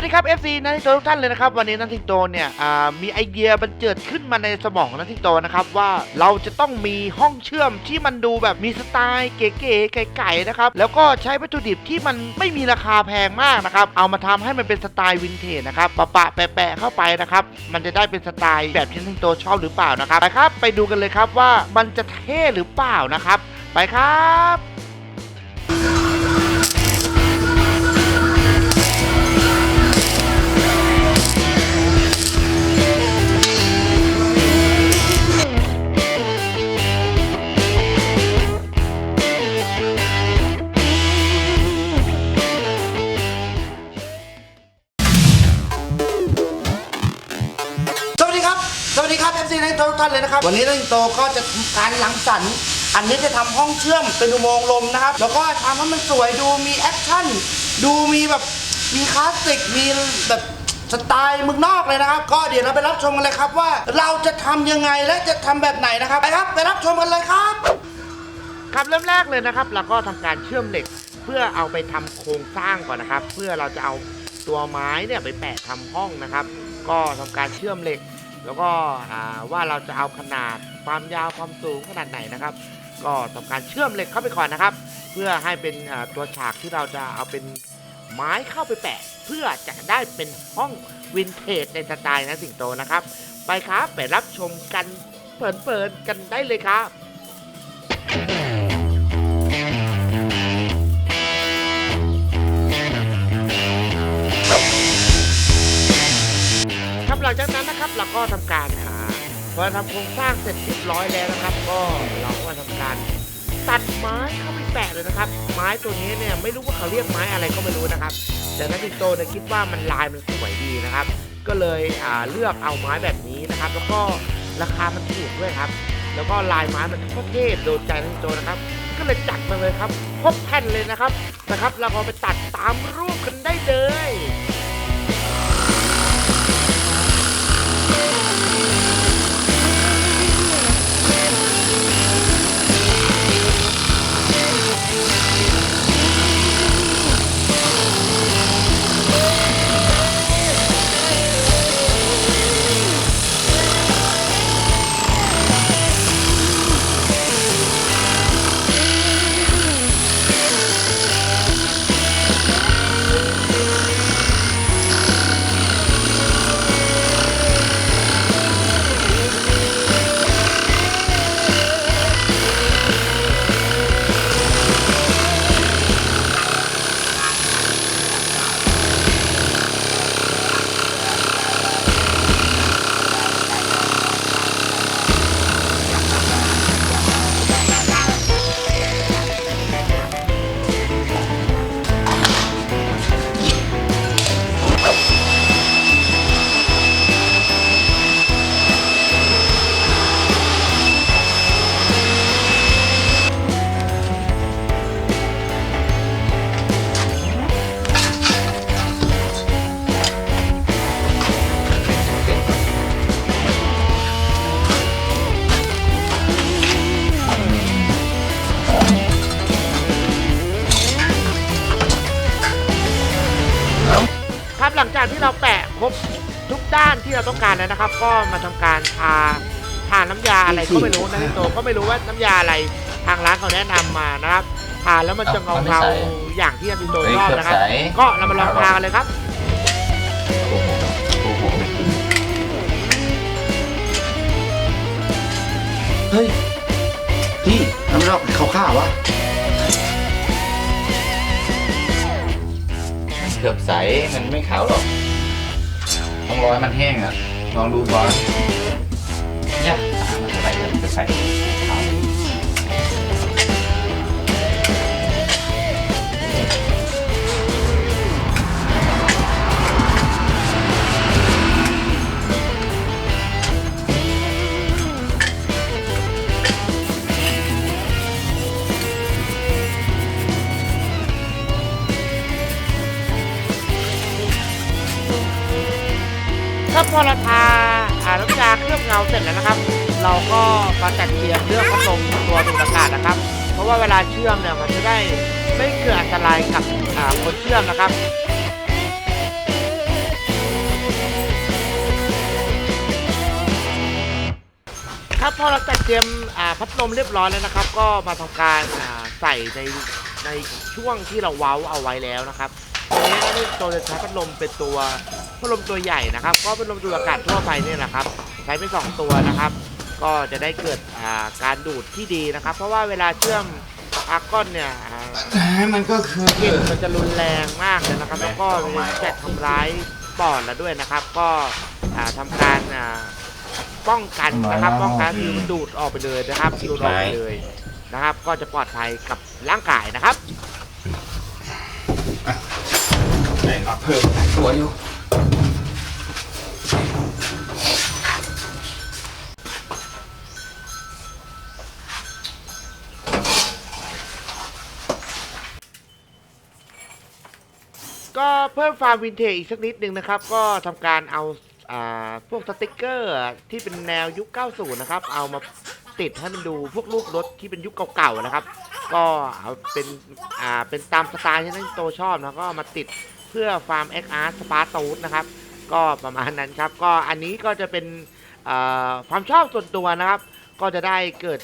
วัสดีครับ FC นันทิโตทุกท่านเลยนะครับ วันนี้นันทิโตเนี่ยมีไอเดียบันเจิดขึ้นมาในสมองนันทิโตนะครับว่าเราจะต้องมีห้องเชื่อมที่มันดูแบบมีสไตล์เก๋ๆไก่ๆนะครับแล้วก็ใช้วัตถุดิบที่มันไม่มีราคาแพงมากนะครับเอามาทำให้มันเป็นสไตล์วินเทจนะครับปะปะแปะๆเข้าไปนะครับมันจะได้เป็นสไตล์แบบที่นันทิโตชอบหรือเปล่านะครับไปครับไปดูกันเลยครับว่ามันจะเท่หรือเปล่านะครับ ไปครับ วันนี้นักโตก็จะทำการหลังสรรค์อันนี้จะทำห้องเชื่อมเป็นอุโมงค์ลมนะครับ แล้วก็ทำให้มันสวยดูมีแอคชั่น ดูมีแบบมีคลาสสิกมีแบบสไตล์มืองนอกเลยนะครับ ก็เดี๋ยวเราไปรับชมกันเลยครับว่า เราจะทำยังไงและจะทำแบบไหนนะครับ ไปครับ ไปรับชมกันเลยครับ ครับเริ่มแรกเลยนะครับเราก็ทำการเชื่อมเหล็กเพื่อเอาไปทำโครงสร้างก่อนนะครับ เพื่อเราจะเอาตัวไม้เนี่ยไปแปะทำห้องนะครับ ก็ทำการเชื่อมเหล็ก แล้วก็ว่าเราจะเอาขนาดความยาวความสูงขนาดไหนนะครับ ก็ทำการเชื่อมเหล็กเข้าไปก่อนนะครับ เพื่อให้เป็นตัวฉากที่เราจะเอาเป็นไม้เข้าไปแปะ เพื่อจะได้เป็นห้องวินเทจในสไตล์นะสิงโตนะครับ ไปครับไปรับชมกันเปิดๆกันได้เลยครับ ลังจากนั้นนะครับเราก็ทำการหาพอทำโครงสร้างเสร็จเรียบร้อยแล้วนะครับ ก็เราก็ทำการตัดไม้เข้าไปแปะเลยนะครับ ไม้ตัวนี้เนี่ยไม่รู้ว่าเขาเรียกไม้อะไรก็ไม่รู้นะครับ แต่นักดิโตเนี่ยคิดว่ามันลายมันสวยดีนะครับ ก็เลยอ่าเลือกเอาไม้แบบนี้นะครับ แล้วก็ราคามันถูกด้วยครับ แล้วก็ลายไม้มันก็เท่โดนใจนักดิโตนะครับ ก็เลยจัดมาเลยครับครบแผ่นเลยนะครับนะครับ เราก็ไปตัดตามรูปกันได้เลย ด้านที่เราต้องการแล้วนะครับ ก็มาทำการทาทาน้ำยาอะไรก็ไม่รู้นะพี่โตก็ไม่รู้ว่าน้ำยาอะไรทางร้านเขาแนะนำมานะครับทาแล้วมันจะเงาเงาๆอย่างที่พี่โตชอบนะครับ ก็เรามาลองทากันเลยครับเฮ้ยพี่น้ำดอกขาวข้าววะเกือบใสมันไม่ขาวหรอก ต้องรอให้มันแห้งอะลองดูก่อน พอเราทาอ่าน้ำยาเคลือบเงาเสร็จแล้วนะครับ เราก็มาจัดเรียงเรื่องผสมตัวดูดอากาศนะครับ เพราะว่าเวลาเชื่อมเนี่ยมันจะได้ไม่เกิดอันตรายกับอ่าคนเชื่อมนะครับครับพอเราจัดเตรียมพัดลมเรียบร้อยแล้วนะครับ ก็มาทำการใส่ในในช่วงที่เราเว้าเอาไว้แล้วนะครับตรงนี้เราจะใช้พัดลมเป็นตัว พัดลมตัวใหญ่นะครับ ก็เป็นลมดูดอากาศทั่วไปเนี่ยนะครับ ใช้ไปสองตัวนะครับ ก็จะได้เกิดอ่าการดูดที่ดีนะครับ เพราะว่าเวลาเชื่อมอาร์กอนเนี่ยอ่ามันก็คือกลิ่นมันจะรุนแรงมากเลยนะครับ แล้วก็จะทำร้ายปอดเราด้วยนะครับ ก็อ่าทำการอ่าป้องกันนะครับ ป้องกันคือมันดูดออกไปเลยนะครับดูดออกไปเลยนะครับ ก็จะปลอดภัยกับร่างกายนะครับได้ครับเพิ่มตัวอยู่ ก็ เพิ่มความวินเทจอีกสักนิดนึงนะครับ ก็ทำการเอาอพวกสติกเกอร์ที่เป็นแนวยุค 90 นะครับ เอามาติดให้มันดูพวกรูปรถที่เป็นยุคเก่าๆนะครับ ก็เอาเป็นอ่าเป็นตามสไตล์ที่นั่นโตชอบนะก็มาติดเพื่อฟาร์มเอ็กอาร์สปาร์ตูดนะครับ ก็ประมาณนั้นครับ ก็อันนี้ก็จะเป็นความชอบส่วนตัวนะครับ ก็จะได้เกิด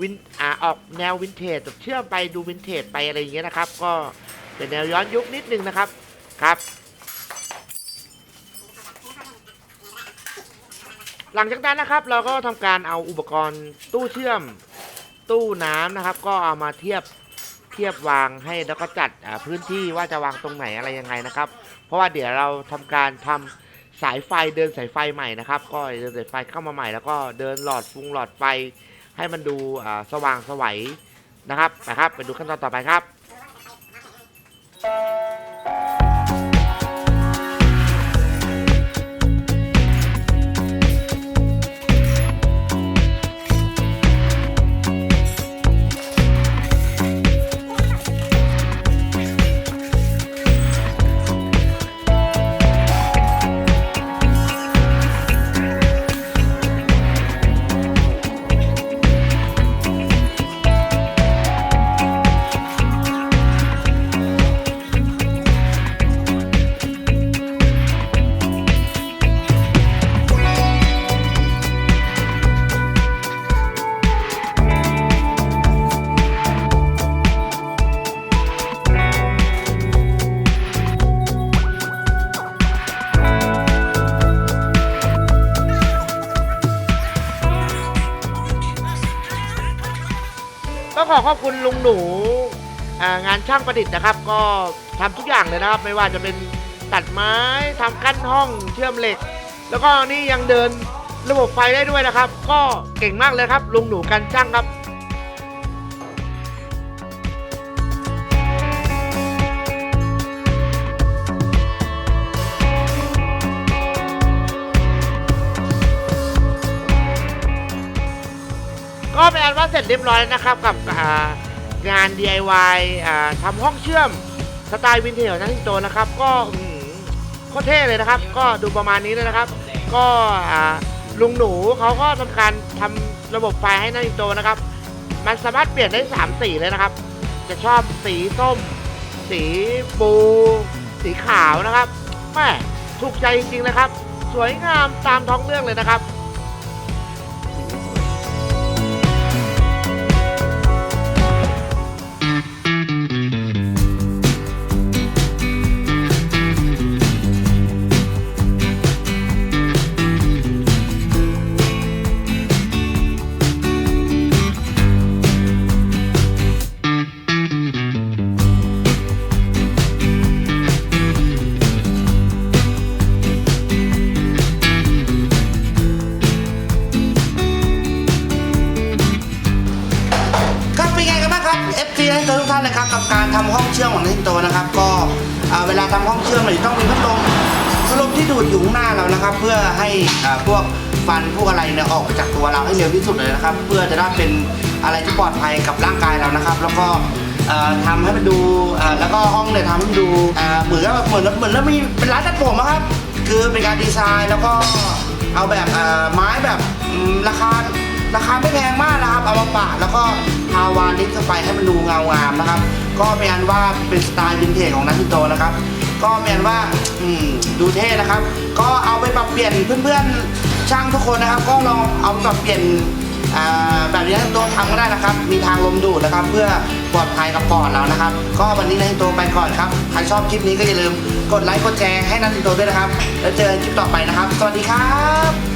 วินอออกแนววินเทจเชื่อมไปดูวินเทจไปอะไรอย่างเงี้ยนะครับ ก็ เป็นแนวย้อนยุคนิดนึงนะครับครับ หลังจากนั้นนะครับเราก็ทำการเอาอุปกรณ์ตู้เชื่อมตู้น้ำนะครับ ก็เอามาเทียบเทียบวางให้แล้วก็จัดพื้นที่ว่าจะวางตรงไหนอะไรยังไงนะครับ เพราะว่าเดี๋ยวเราทำการทำสายไฟเดินสายไฟใหม่นะครับ ก็เดินสายไฟเข้ามาใหม่ แล้วก็เดินหลอดฟุงหลอดไฟให้มันดูสว่างสวัยนะครับนะครับไปดูขั้นตอนต่อไปครับ Thank you. ขอขอบคุณลุงหนูงานช่างประดิษฐ์นะครับ ก็ทำทุกอย่างเลยนะครับ ไม่ว่าจะเป็นตัดไม้ทำกั้นห้องเชื่อมเหล็ก แล้วก็นี่ยังเดินระบบไฟได้ด้วยนะครับ ก็เก่งมากเลยครับลุงหนูกันช่างครับ เสร็จเรียบร้อยแล้วนะครับกับงาน DIY อ่าทำห้องเชื่อมสไตล์วินเทจของนักทิงโตนะครับ ก็โคตรเท่เลยนะครับ ก็ดูประมาณนี้เลยนะครับ ก็ลุงหนูเขาก็ทำการทำระบบไฟให้นักทิงโตนะครับ มันสามารถเปลี่ยนได้3สีเลยนะครับ จะชอบสีส้ม สีปู สีขาวนะครับแม่ถูกใจจริงๆนะครับ สวยงามตามท้องเรื่องเลยนะครับ ของนินโตนะครับ ก็เวลาทำห้องเชื่อมเนี่ยต้องมีพัดลมพัดลมที่ดูดอยู่ข้างหน้าเรานะครับ เพื่อให้พวกฟันพวกอะไรเนี่ยออกจากตัวเราให้เร็วที่สุดเลยนะครับ เพื่อจะได้เป็นอะไรที่ปลอดภัยกับร่างกายเรานะครับ แล้วก็เอ่อทำให้มันดูแล้วก็ห้องเนี่ยทำให้มันดูเหมือนกับเหมือนเหมือนแล้วมีเป็นร้านตัดผมอะครับ คือเป็นการดีไซน์แล้วก็เอาแบบไม้แบบราคาราคาไม่แพงมากนะครับเอามาปะแล้วก็ทาวานิชเข้าไปให้มันดูเงางามนะครับ ก็เป็นอันว่าเป็นสไตล์วินเทจของนักทิโตนะครับ ก็เป็นอันว่าอืมดูเท่นะครับ ก็เอาไปปรับเปลี่ยนเพื่อนๆช่างทุกคนนะครับ ก็ลองเอาปรับเปลี่ยนแบบนี้ตัวทำก็ได้นะครับ มีทางลมดูดนะครับ เพื่อปลอดภัยกับปอดเรานะครับ ก็วันนี้นันตัวไปก่อนครับใครชอบคลิปนี้ก็อย่าลืมกดไลค์กดแชร์ให้นันตัวด้วยนะครับ แล้วเจอกันคลิปต่อไปนะครับ สวัสดีครับ